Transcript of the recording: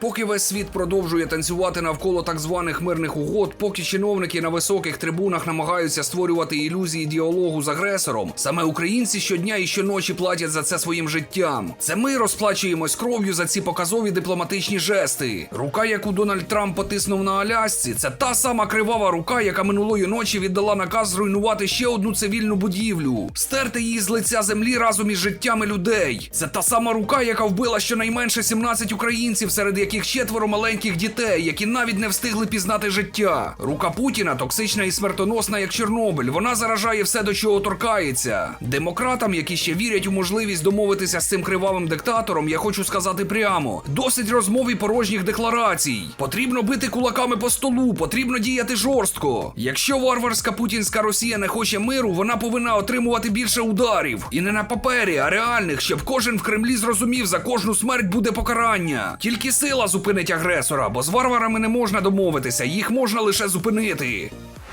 Поки весь світ продовжує танцювати навколо так званих мирних угод, поки чиновники на високих трибунах намагаються створювати ілюзії діалогу з агресором, саме українці щодня і щоночі платять за це своїм життям. Це ми розплачуємось кров'ю за ці показові дипломатичні жести. Рука, яку Дональд Трамп потиснув на Алясці, це та сама кривава рука, яка минулої ночі віддала наказ зруйнувати ще одну цивільну будівлю, стерти її з лиця землі разом із життями людей. Це та сама рука, яка вбила щонайменше 17 українців, серед четверо маленьких дітей, які навіть не встигли пізнати життя. Рука Путіна токсична і смертоносна, як Чорнобиль. Вона заражає все, до чого торкається. Демократам, які ще вірять у можливість домовитися з цим кривавим диктатором, я хочу сказати прямо: досить розмов і порожніх декларацій. Потрібно бити кулаками по столу, потрібно діяти жорстко. Якщо варварська путінська Росія не хоче миру, вона повинна отримувати більше ударів. І не на папері, а реальних, щоб кожен в Кремлі зрозумів, за кожну смерть буде покарання. Тільки сила зупинить агресора, бо з варварами не можна домовитися, їх можна лише зупинити.